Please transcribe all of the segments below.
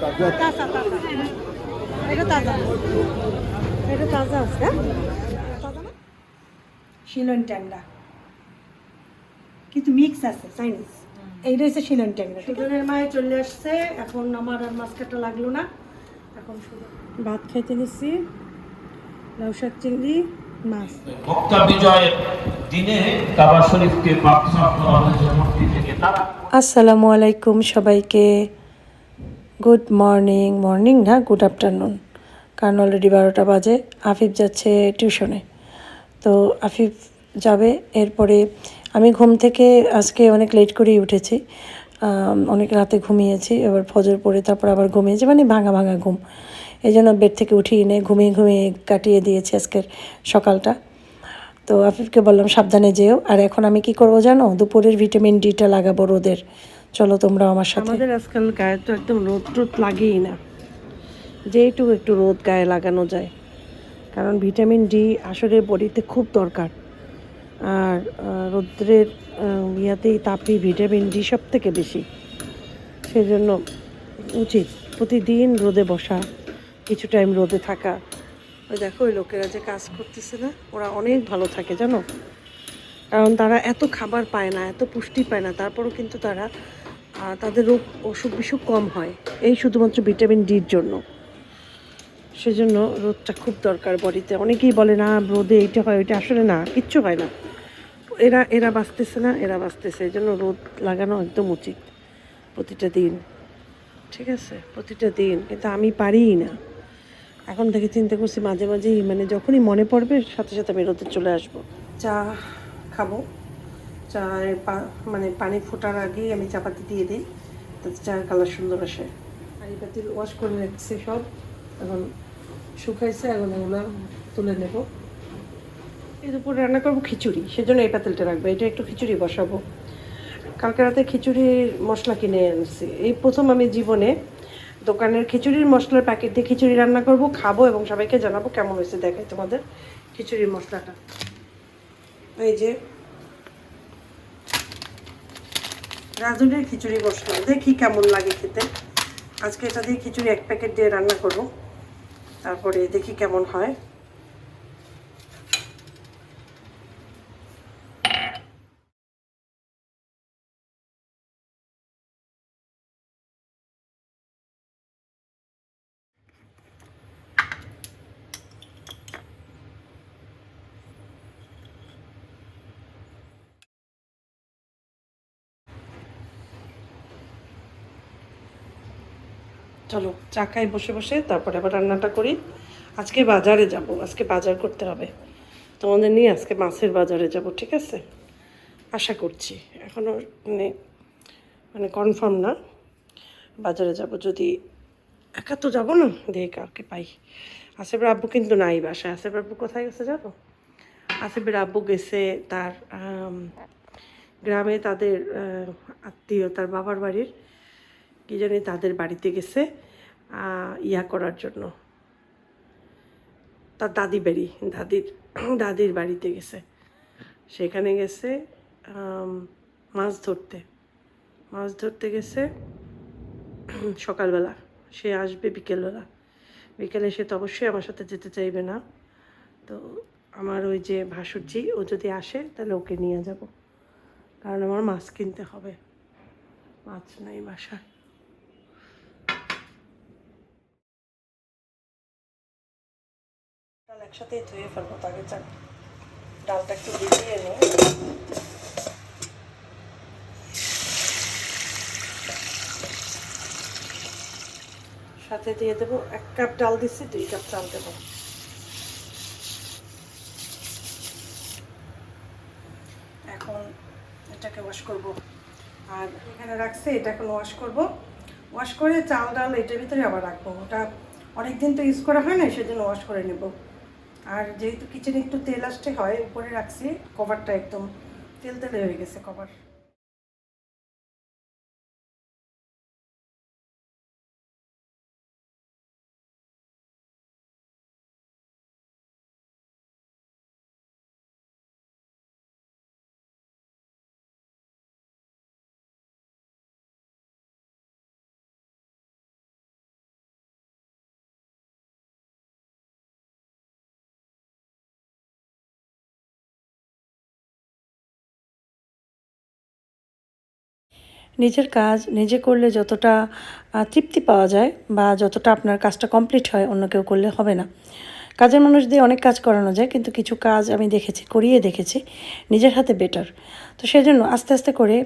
তাজা এটা তাজা এটা তাজা আছে শিলন ট্যাংরা। কিন্তু মিক্স আছে চাইনিজ এইটা হচ্ছে শিলন ট্যাংরা শিলনের মায়ে চলে আসছে এখন আমার আর মাছ কাটা লাগল না। এখন শুধু ভাত খাইতে নিচ্ছি লাউ শাক চিংড়ি মক্কা বিজয়ের দিনে কাবা শরীফকে বাদশাহ করা হয়েছে মূর্তি থেকে। তারা আসসালামু আলাইকুম সবাইকে। Good morning. মর্নিং না গুড আফটারনুন। কারণ অলরেডি বারোটা বাজে। আফিফ যাচ্ছে টিউশনে। তো আফিফ যাবে এরপরে আমি ঘুম থেকে আজকে অনেক লেট করেই উঠেছি। অনেক রাতে ঘুমিয়েছি এবার ফজর পড়ে তারপর আবার ঘুমিয়েছি মানে ভাঙা ভাঙা ঘুম। এই জন্য বেড থেকে উঠিয়ে এনে ঘুমিয়ে ঘুমিয়ে কাটিয়ে দিয়েছি আজকের সকালটা। তো আফিফকে বললাম, সাবধানে যেও। আর এখন আমি কি করব জানো? দুপুরের ভিটামিন ডিটা লাগাবো রোদের। চলো তোমরা আমার সাথে। আমাদের আজকাল গায়ে তো একদম রোদ টোদ লাগেই না। যেইটুকু একটু রোদ গায়ে লাগানো যায়। কারণ ভিটামিন ডি আসলে বডিতে খুব দরকার। আর রৌদ্রের ইয়াতেই তাপই ভিটামিন ডি সব থেকে বেশি। সেজন্য উচিত প্রতিদিন রোদে বসা। কিছু টাইম রোদে থাকা। ওই দেখো, ওই লোকেরা যে কাজ করতেছে না, ওরা অনেক ভালো থাকে, জানো? কারণ তারা এত খাবার পায় না, এত পুষ্টি পায় না, তারপরও কিন্তু তারা তাদের রোগ, অসুখ বিসুখ কম হয়। এই শুধুমাত্র ভিটামিন ডির জন্য। সেজন্য রোদটা খুব দরকার বডিতে। অনেকেই বলে, না, রোদে এইটা হয়, ওইটা আসলে না, কিচ্ছু হয় না। এরা এরা বাঁচতেছে না, এরা বাঁচতেছে। এই জন্য রোদ লাগানো একদম উচিত প্রতিটা দিন। ঠিক আছে? প্রতিটা দিন। কিন্তু আমি পারিই না। এখন থেকে চিন্তা করছি মাঝে মাঝেই মানে যখনই মনে পড়বে, সাথে সাথে রোদে চলে আসব। চা খাব। চায়ের পা- মানে পানি ফোটার আগেই আমি চাপাতি দিয়ে দিই, তাতে চায়ের কালার সুন্দর আসে। পানি পাতিল ওয়াশ করে রাখছি সব, এখন শুকাইছে, এখন এগুলো তুলে নেব। এর উপরে রান্না করব খিচুড়ি, সেজন্য এই পাতিলটা রাখব। এটা একটু খিচুড়ি বসাবো। কালকে রাতে খিচুড়ির মশলা কিনে এনেছি। এই প্রথম আমি জীবনে দোকানের খিচুড়ির মশলার প্যাকেট দিয়ে খিচুড়ি রান্না করব, খাব এবং সবাইকে জানাব কেমন হয়েছে দেখাই তোমাদের খিচুড়ির মশলাটা। এই যে রাঁধুনির খিচুড়ি মশলা, দেখি কেমন লাগে খেতে। আজকে এটা দিয়ে খিচুড়ি এক প্যাকেট দিয়ে রান্না করব, তারপরে দেখি কেমন হয়। চলো, চা খাই বসে বসে, তারপরে আবার রান্নাটা করি। আজকে বাজারে যাব, আজকে বাজার করতে হবে। তোমাদের নিয়ে আজকে মাছের বাজারে যাব, ঠিক আছে? আশা করছি। এখনও মানে মানে কনফার্ম না। বাজারে যাব, যদি একা তো যাব না, দেখে কাউকে পাই। আসিফের আব্বু কিন্তু নাই বাসায়। আসিফের আব্বু কোথায় গেছে জানো? আসিফের আব্বু গেছে তার গ্রামে তাদের আত্মীয়, তার বাবার বাড়ির। কি জানি তাদের বাড়িতে গেছে ইয়া করার জন্য। তার দাদি বাড়ি, দাদির দাদির বাড়িতে গেছে। সেখানে গেছে মাছ ধরতে। মাছ ধরতে গেছে, সকালবেলা। সে আসবে বিকেলবেলা। বিকেলে সে তো অবশ্যই আমার সাথে যেতে চাইবে না। তো আমার ওই যে ভাসুরজি, ও যদি আসে, তাহলে ওকে নিয়ে যাব। কারণ আমার মাছ কিনতে হবে। মাছ নাই বাসায়। ডাল একসাথেই ধুয়ে ফেলব তাকে চান ডালটা একটু ভিজিয়ে নিয়ে সাথে দিয়ে দেবো এক কাপ ডাল দিচ্ছি দুই কাপ চাল দেবো। এখন এটাকে ওয়াশ করব। আর এখানে রাখছে এটা এখন ওয়াশ করব। ওয়াশ করে চাল, ডাল, এটার ভিতরে আবার রাখব। ওটা অনেক দিন তো ইউজ করা হয় না সেজন্য ওয়াশ করে নেব। আর যেহেতু কিচেনে একটু তেল আসতে হয়, উপরে রাখছি কভারটা একদম তেল তেলে হয়ে গেছে কভার নিজের কাজ, নিজে করলে যতটা তৃপ্তি পাওয়া যায় বা যতটা আপনার কাজটা কমপ্লিট হয়, অন্য কেউ করলে হবে না। কাজের মানুষ দিয়ে অনেক কাজ করানো যায়, কিন্তু কিছু কাজ আমি দেখেছি, করিয়ে দেখেছি, নিজের হাতে বেটার তো সেই জন্য আস্তে আস্তে করে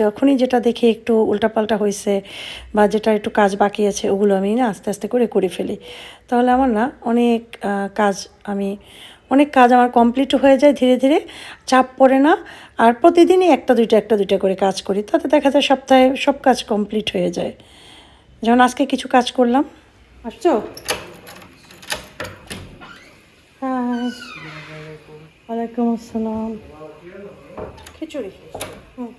যখনই যেটা দেখি একটু উল্টাপাল্টা হয়েছে বা যেটা একটু কাজ বাকি আছে, ওগুলো আমি না আস্তে আস্তে করে করে ফেলি। তাহলে আমার না অনেক কাজ আমি অনেক কাজ আমার কমপ্লিট হয়ে যায়, ধীরে ধীরে চাপ পড়ে না। আর প্রতিদিনই একটা দুইটা একটা দুইটা করে কাজ করি, তাতে দেখা যায় সপ্তাহে সব কাজ কমপ্লিট হয়ে যায়। যেমন আজকে কিছু কাজ করলাম। আসছো? ওয়ালাইকুম আসসালাম। খিচুড়ি। হুম।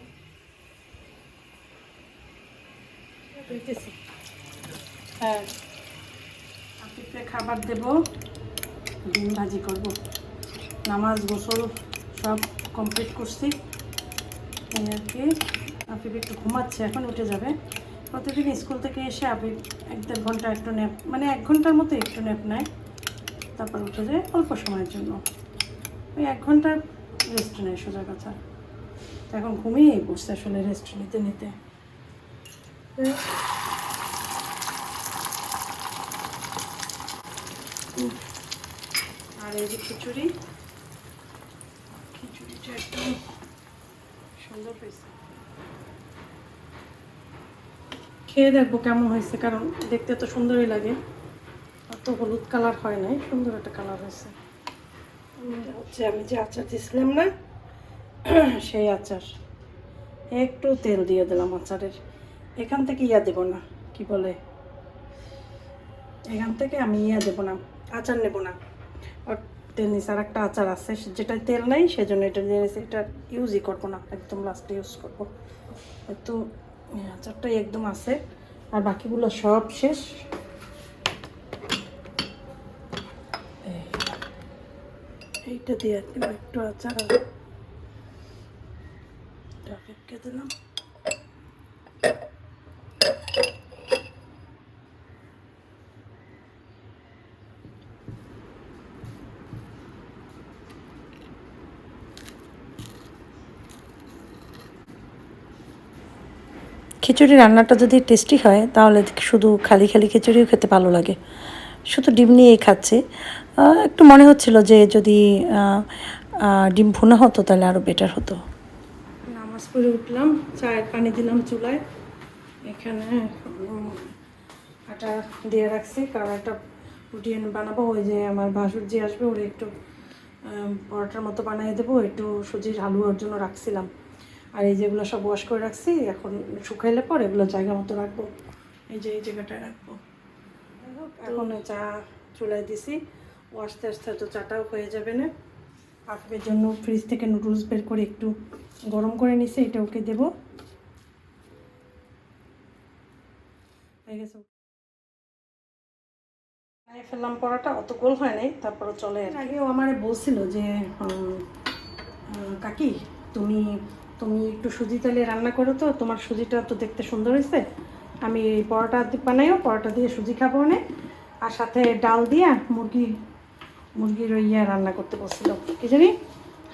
হ্যাঁ। খাবার দেব। ডিম ভাজি করব। নামাজ, গোসল সব কমপ্লিট করছি। এই আর কি আপিব একটু ঘুমাচ্ছে, এখন উঠে যাবে। প্রতিদিন স্কুল থেকে এসে আপিব এক দেড় ঘণ্টা একটু ন্যাপ মানে এক ঘণ্টার মতো একটু ন্যাপ নেয়। তারপর উঠে যায় অল্প সময়ের জন্য। ওই এক ঘণ্টার রেস্ট নেয় সোজা কথা। এখন ঘুমিয়েই পড়ছে আসলে রেস্ট নিতে নিতে। উম। আর এই যে খিচুড়ি। খিচুড়িটা একদম সুন্দর হয়েছে। খেয়ে দেখব কেমন হয়েছে, কারণ দেখতে তো সুন্দরই লাগে। অত হলুদ কালার হয় নাই, সুন্দর একটা কালার হয়েছে। হচ্ছে, আমি যে আচার দিয়েছিলাম না, সেই আচার। একটু তেল দিয়ে দিলাম আচারের। এখান থেকে ইয়া দেবো না, কি বলে? এখান থেকে আমি ইয়া দেবো না, আচার নেব না। তেল আর একটা আচার আছে যেটা তেল নাই, সেজন্য এটা নিয়ে এটা ইউজই করব না, একদম লাস্টে ইউজ করব। তো আচারটাই একদম আছে। আর বাকিগুলো সব শেষ। এই। এইটা দিয়ে একটু আচার দিলাম। খিচুড়ি রান্নাটা যদি টেস্টি হয়, তাহলে শুধু খালি খালি খিচুড়িও খেতে ভালো লাগে। শুধু ডিম নিয়েই খাচ্ছি। একটু মনে হচ্ছিল যে যদি ডিম ভুনা হতো তাহলে আরও বেটার হতো। নামাজ পড়ে উঠলাম, চায়ের পানি দিলাম চুলায়। এখানে আটা দিয়ে রাখছি কারণ একটা রুটি বানাবো। ওই যে আমার ভাসুর যে আসবে, ওর একটু পরোটার মতো বানিয়ে দেবো, একটু সুজির হালুয়ার জন্য রাখছিলাম। আর এই যেগুলো সব ওয়াশ করে রাখছি, এখন শুকাইলে পর এগুলো জায়গা মতো রাখব। এই যে এই জায়গাটায় রাখব। এখন চা চুলায় দিছি। আস্তে আস্তে তো চাটাও হয়ে যাবে না। আফিফের জন্য ফ্রিজ থেকে নুডলস বের করে একটু গরম করে নিছি, এটা ওকে দেবো। হয়ে গেছে। ফেললাম পরোটা, অত গোল হয় নাই তারপরে চলে আগেও আমার বলছিল যে কাকি, তুমি তুমি একটু সুজি তেলে রান্না করো তো, তোমার সুজিটা তো দেখতে সুন্দর হয়েছে। আমি পরোটা বানাইও, পরোটা দিয়ে সুজি খাব না আর সাথে ডাল দিয়া মুরগি, মুরগির ইয়ে রান্না করতে বসছিল। কি জানি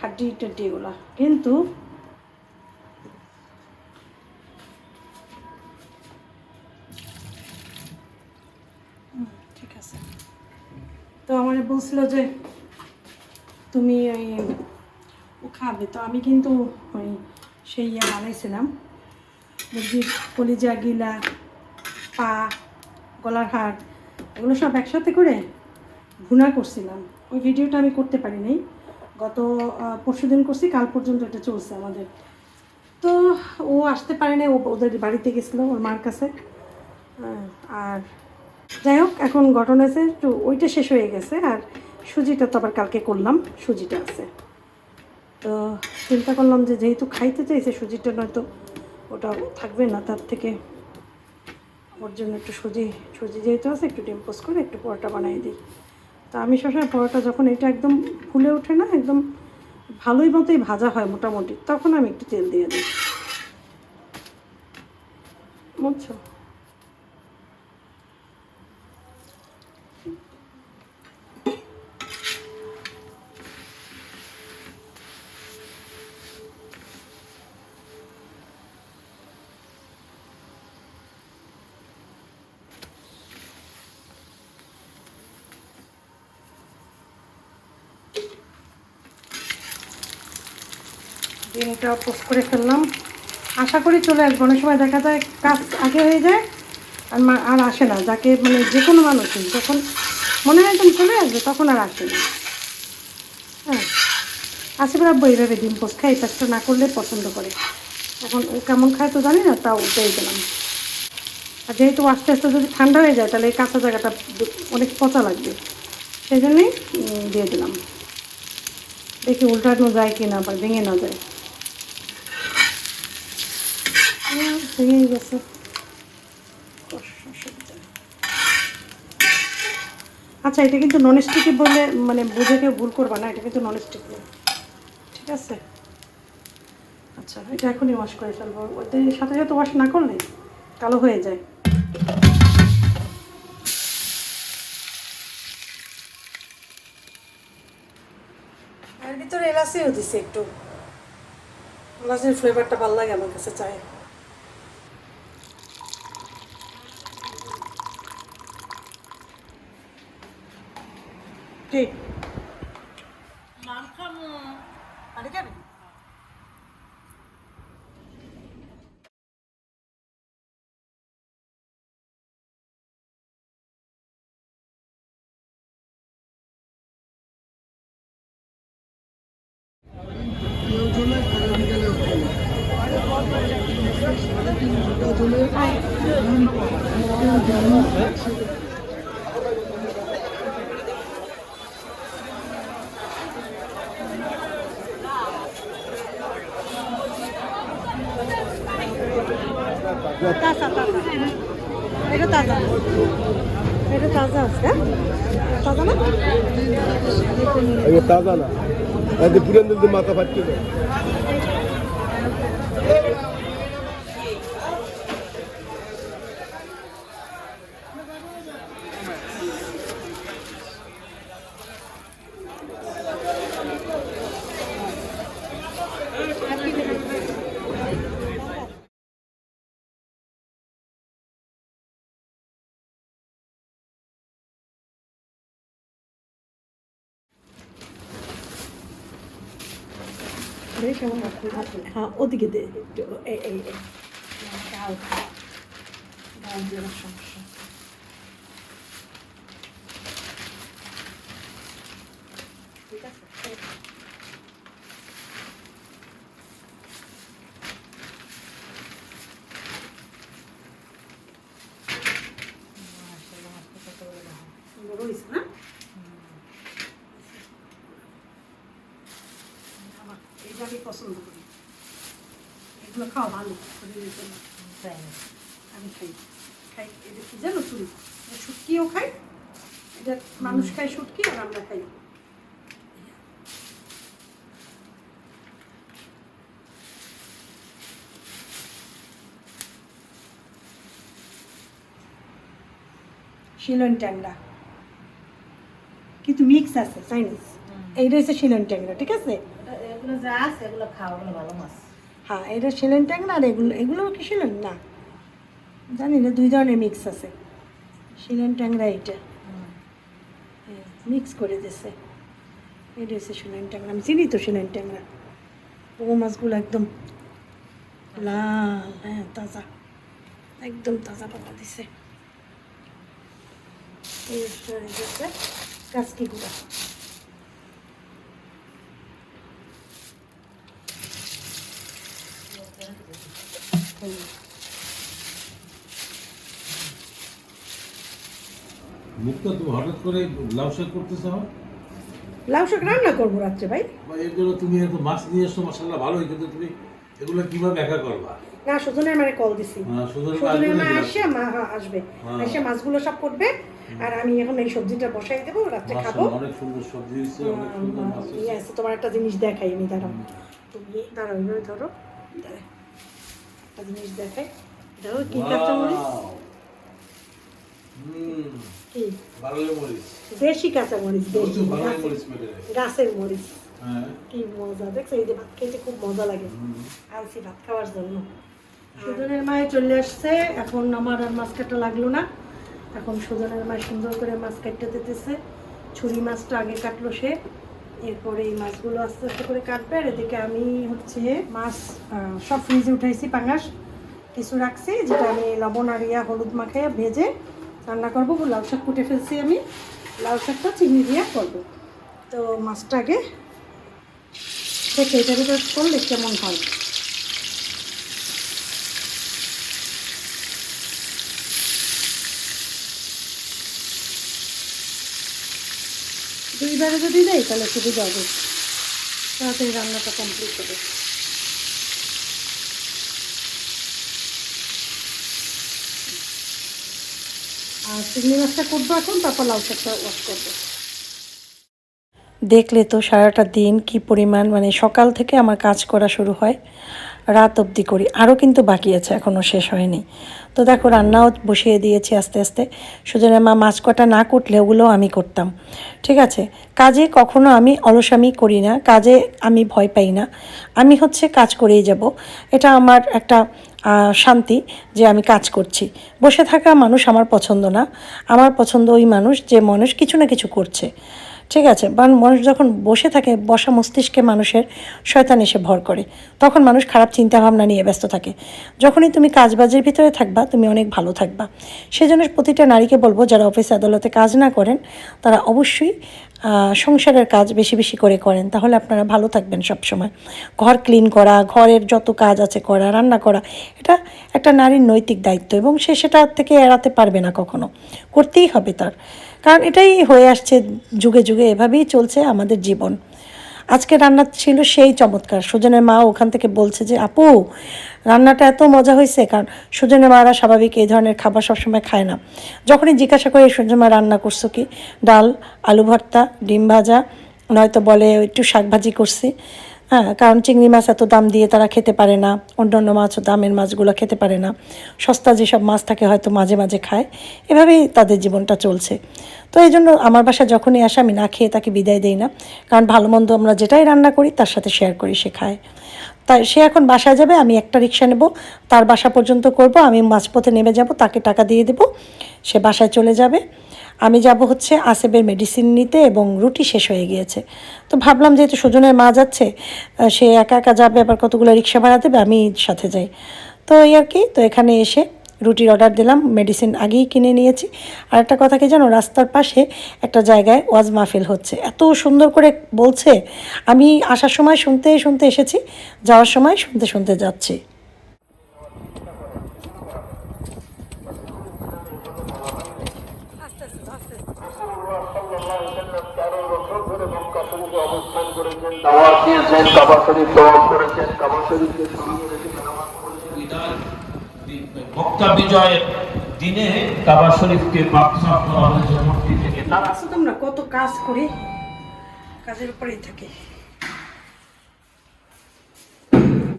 হাড্ডি টাড্ডি এগুলা। কিন্তু ঠিক আছে। তো আমার বলছিল যে তুমি ওই খাবে। তো আমি কিন্তু ওই সেই ইয়ে বানাইছিলাম। মুরগির কলিজা, গিলা, পা, গলার হাড় এগুলো সব একসাথে করে ভুনা করছিলাম। ওই ভিডিওটা আমি করতে পারি নাই। গত পরশু দিন করছি, কাল পর্যন্ত এটা চলছে আমাদের। তো ও আসতে পারে না ও ওদের বাড়িতে গেছিল, ওর মার কাছে। আর যাই হোক, এখন ঘটনা হয়েছে একটু ওইটা শেষ হয়ে গেছে। আর সুজিটা তো আবার কালকে করলাম, সুজিটা আছে। তো চিন্তা করলাম যে যেহেতু খাইতে চাইছে সুজিটা নয়তো ওটা থাকবে না, তার থেকে ওর জন্য একটু সুজি সুজি যেহেতু আছে, একটু ডিম করে একটু পরোটা বানিয়ে দিই। তো আমি সবসময় পরোটা যখন এটা একদম ফুলে ওঠে না, একদম ভালোই মতোই ভাজা হয় মোটামুটি, তখন আমি একটু তেল দিয়ে দিই। বুঝছ? ডিমটা পোস্ট করে ফেললাম। আশা করি চলে আসব। অনেক সময় দেখা যায় কাজ আগে হয়ে যায়, আর মা- আর আসে না। যাকে মানে যে কোনো মানুষই, যখন মনে হয় একদম চলে আসবে, তখন আর আসে না। হ্যাঁ। আসিফের আব্বু এইভাবে ডিম পোস্ট খায় কাজটা না করলে পছন্দ করে। এখন ও কেমন খায় তো জানি না, তাও দিয়ে দিলাম আর যেহেতু আস্তে আস্তে যদি ঠান্ডা হয়ে যায়, তাহলে এই কাঁচা জায়গাটা অনেক পচা লাগবে। সেই জন্যই দিয়ে দিলাম। দেখি উল্টানো যায় কি না আবার ভেঙে না যায়। ভেঙেই গেছে আচ্ছা এটা কিন্তু নন স্টিকি বলে মানে বুঝে কেউ ভুল করবা না, এটা কিন্তু নন স্টিক ঠিক আছে? আচ্ছা এটা এখনই ওয়াশ করে ফেলব। ওতে সাথে সাথে ওয়াশ না করলে কালো হয়ে যায়। এর ভিতরে এলাচিও দিছে একটু। এলাচির ফ্লেভারটা ভালো লাগে আমার কাছে, চায়। ঠিক পানি খাবে তাজা তাজা এটা তাজা। এটা তাজা আছে। তাজা না? এটা তাজা না। পুরান মাথা ফাটছে meesha waxaa odigade এগুলো খাওয়া ভালো শরীরের জন্য। আমি খাই। খাই এটা কি জানো চুরি শুটকিও খাই এটা মানুষ খায় শুটকি আর আমরা খাই। শিলন ট্যাংরা। কিন্তু মিক্স আছে চাইনিজ এইটা হচ্ছে শিলন ট্যাংরা ঠিক আছে? এগুলো যা আছে এগুলো খাওয়া ভালো মাছ। হ্যাঁ এটা শিলন ট্যাংরা আর এগুলো এগুলো কি শিলন না। জানি না, দুই ধরনের মিক্স আছে। শিলন ট্যাংরা এইটা। মিক্স করে দিছে। এটা হচ্ছে শিলন ট্যাংরা। আমি চিনি তো শিলন ট্যাংরা। বড় মাছগুলো একদম লাল হ্যাঁ তাজা। একদম তাজা পাতা দিছে। কাজকি গুঁড়া। মুক্তা তুমি হঠাৎ করে লাউ শাক করতেছ লাউ শাক রান্না করব রাত্রে ভাই। এর জন্য তুমি এত মাছ নিয়ে এসছো মশালা ভালোই কিন্তু তুমি এগুলো কীভাবে একা করবা? না সুজনের মানে কল দিছি। হ্যাঁ, সুজনের মা আসে মা হ্যাঁ, আসবে। হ্যাঁ। এসে মাছগুলো সব করবে আর আমি এখন এই সবজিটা বসাই দেবো রাত্রে খাব। অনেক সুন্দর সবজি অনেক সুন্দর মাছ। ইয়ে তোমার একটা জিনিস দেখাই আমি দাঁড়াও। তুমি দাঁড়াও ধরো। একটা জিনিস দেখাই ধরো কি? কাঁচামরিচ কি? মরিচ। দেশি কাঁচামরিচ দেশি। গাছের- মরিচ হ্যাঁ, কি মজা দেখছ? এই যে ভাত খেতে খুব মজা লাগে। আনছি ভাত খাওয়ার জন্য। সুজনের মায়ে চলে আসছে। এখন আমার আর মাছ কাটা লাগল না। এখন সুজনের মায় সুন্দর করে মাছ কাটতে দিতেছে। ছুরি মাছটা আগে কাটলো সে। এরপরে এই মাছগুলো আস্তে আস্তে করে কাটবে। আর এদিকে আমি হচ্ছে মাছ সব ফ্রিজে উঠাইছি পাঙ্গাস কিছু রাখছি, যেটা আমি লবণ আর ইয়া হলুদ মাখাই ভেজে রান্না করব। লাউ শাক কুটে ফেলছি আমি। লাউ শাকটা চিনি দিয়ে করব। তো মাছটাকে দেখে এটা ভিতরে করলে কেমন হয়? দুইবারে যদি দেয় তাহলে সুবিধা হবে। তাড়াতাড়ি রান্নাটা কমপ্লিট হবে আর চিংড়ি মাছটা করব এখন, তারপর লাউ শাকটা ওয়াশ করব। দেখলে তো সারাটা দিন কি পরিমাণ মানে সকাল থেকে আমার কাজ করা শুরু হয়। রাত অবধি করি। আরও কিন্তু বাকি আছে এখনও শেষ হয়নি। তো দেখো, রান্নাও বসিয়ে দিয়েছি আস্তে আস্তে। সুজনের মা মাছ কটা না কুটলে ওগুলোও আমি করতাম। ঠিক আছে? কাজে কখনো আমি অলসামি করি না, কাজে আমি ভয় পাই না। আমি হচ্ছে কাজ করেই যাব। এটা আমার একটা শান্তি যে আমি কাজ করছি। বসে থাকা মানুষ আমার পছন্দ না। আমার পছন্দ ওই মানুষ যে মানুষ কিছু না কিছু করছে। ঠিক আছে মানুষ যখন বসে থাকে, বসা মস্তিষ্কে মানুষের শয়তান এসে ভর করে। তখন মানুষ খারাপ চিন্তা ভাবনা নিয়ে ব্যস্ত থাকে। যখনই তুমি কাজবাজের ভিতরে থাকবা, তুমি অনেক ভালো থাকবা। সেজন্য প্রতিটা নারীকে বলব, যারা অফিস আদালতে কাজ না করেন, তারা অবশ্যই সংসারের কাজ বেশি বেশি করে করেন। তাহলে আপনারা ভালো থাকবেন সব সময় ঘর ক্লিন করা, ঘরের যত কাজ আছে করা, রান্না করা, এটা একটা নারীর নৈতিক দায়িত্ব এবং সে সেটা থেকে এড়াতে পারবে না কখনো। করতেই হবে তার। কারণ এটাই হয়ে আসছে যুগে যুগে, এভাবেই চলছে আমাদের জীবন। আজকে রান্না ছিল সেই চমৎকার। সুজনের মা ওখান থেকে বলছে যে, আপু, রান্নাটা এত মজা হয়েছে। কারণ সুজনের মারা স্বাভাবিক এই ধরনের খাবার সবসময় খায় না। যখনই জিজ্ঞাসা করে সুজন মা রান্না করছ কি? ডাল, আলু ভর্তা, ডিম ভাজা, নয়তো বলে একটু শাক ভাজি করছি। হ্যাঁ কারণ চিংড়ি মাছ এত দাম দিয়ে তারা খেতে পারে না, অন্যান্য মাছও দামের মাছগুলো খেতে পারে না। সস্তা যেসব মাছ থাকে হয়তো মাঝে মাঝে খায়, এভাবেই তাদের জীবনটা চলছে। তো এই জন্য আমার বাসা যখনই আসে, আমি না খেয়ে তাকে বিদায় দেই না, কারণ ভালো মন্দ আমরা যেটাই রান্না করি, তার সাথে শেয়ার করি, সে খায়। তাই সে এখন বাসায় যাবে, আমি একটা রিক্সা নেব, তার বাসা পর্যন্ত করব, আমি মাঝপথে নেমে যাব, তাকে টাকা দিয়ে দেব, সে বাসায় চলে যাবে। আমি যাব হচ্ছে আসেবের মেডিসিন নিতে এবং রুটি শেষ হয়ে গিয়েছে। তো ভাবলাম যেহেতু সুজনের মা যাচ্ছে সে একা একা যাবে, আবার কতগুলো রিক্সা ভাড়া দেবে, আমি সাথে যাই। তো এই আর কি, তো এখানে এসে রুটির অর্ডার দিলাম মেডিসিন আগেই কিনে নিয়েছি। আর একটা কথা কি জানো, রাস্তার পাশে একটা জায়গায় ওয়াজ মাহফিল হচ্ছে। এত সুন্দর করে বলছে, আমি আসার সময় শুনতে শুনতে এসেছি, যাওয়ার সময় শুনতে শুনতে যাচ্ছি। দিয়েছেন কাবা শরীফ দোয়া করেছেন। কাবা শরীফকে সামনে রেখে মক্কা বিজয়ের দিনে কাবা শরীফকে পাকসাফ করা হয়েছে মূর্তি থেকে। তারা তোমরা কত কাজ করি কাজের উপরেই থাকি।